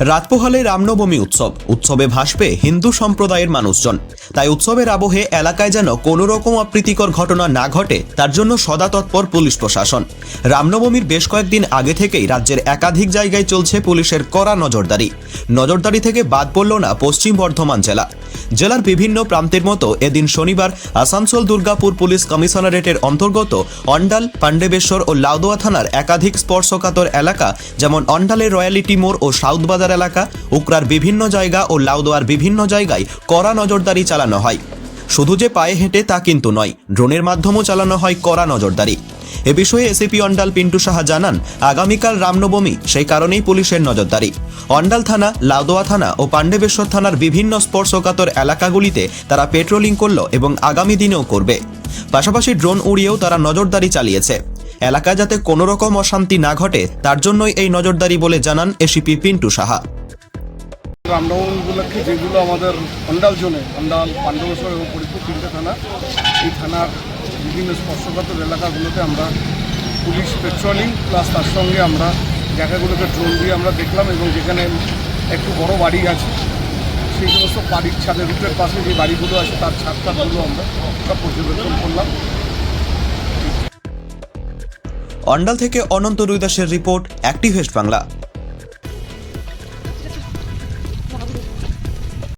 রাত পোহালে রামনবমী উৎসব। উৎসবে ভাসবে হিন্দু সম্প্রদায়ের মানুষজন। তাই উৎসবের আবহে এলাকায় যেন কোনো রকম অপ্রীতিকর ঘটনা না ঘটে, তার জন্য সদা তৎপর পুলিশ প্রশাসন। রামনবমীর বেশ কয়েকদিন আগে থেকেই রাজ্যের একাধিক জায়গায় চলছে পুলিশের কড়া নজরদারি। নজরদারি থেকে বাদ পড়ল না পশ্চিম বর্ধমান জেলা। জেলার বিভিন্ন প্রান্তের মতো এদিন শনিবার আসানসোল দুর্গাপুর পুলিশ কমিশনারেটের অন্তর্গত অন্ডাল, পাণ্ডবেশ্বর ও লাউদোয়া থানার একাধিক স্পর্শকাতর এলাকা, যেমন অন্ডালের রয়্যালিটি মোড় ও সাউথ বাজার এলাকা, উকরার বিভিন্ন জায়গা ও লাউদোয়ার বিভিন্ন জায়গায় কড়া নজরদারি চালানো হয়। শুধু যে পায়ে হেঁটে তা কিন্তু নয়, ড্রোনের মাধ্যমেও চালানো হয় কড়া নজরদারি। এ বিষয়ে এসিপি অন্ডাল পিন্টু সাহা জানান, আগামীকাল রামনবমী, সেই কারণেই পুলিশের নজরদারি। অন্ডাল থানা লাউদোয়া থানা ও পাণ্ডবেশ্বর থানার বিভিন্ন স্পর্শকাতর এলাকাগুলিতে তারা পেট্রোলিং করল এবং আগামী দিনেও করবে। পাশাপাশি ড্রোন উড়িয়েও তারা নজরদারি চালিয়েছে। এলাকায় যাতে কোনো রকম অশান্তি না ঘটে, তার জন্যই এই নজরদারি বলে জানান এসিপি পিন্টু সাহা। রামনবমী উপলক্ষে যেগুলো আমাদের অন্ডাল জোনে, অন্ডাল পাণ্ডবেশ্বর এবং ফরিদপুর তিনটে থানা, এই থানার বিভিন্ন স্পর্শকাতর এলাকাগুলোতে আমরা পুলিশ পেট্রোলিং প্লাস তার সঙ্গে আমরা জায়গাগুলোকে ড্রোন দিয়ে আমরা দেখলাম এবং যেখানে একটু বড় বাড়ি আছে, সেই সমস্ত বাড়ির ছাদের রুটের পাশে যে বাড়িগুলো আছে তার ছাদ ছাদগুলো আমরা পর্যবেক্ষণ করলাম। অন্ডাল থেকে অনন্ত রুইদাসের রিপোর্ট অ্যাক্টিভেস্ট বাংলা।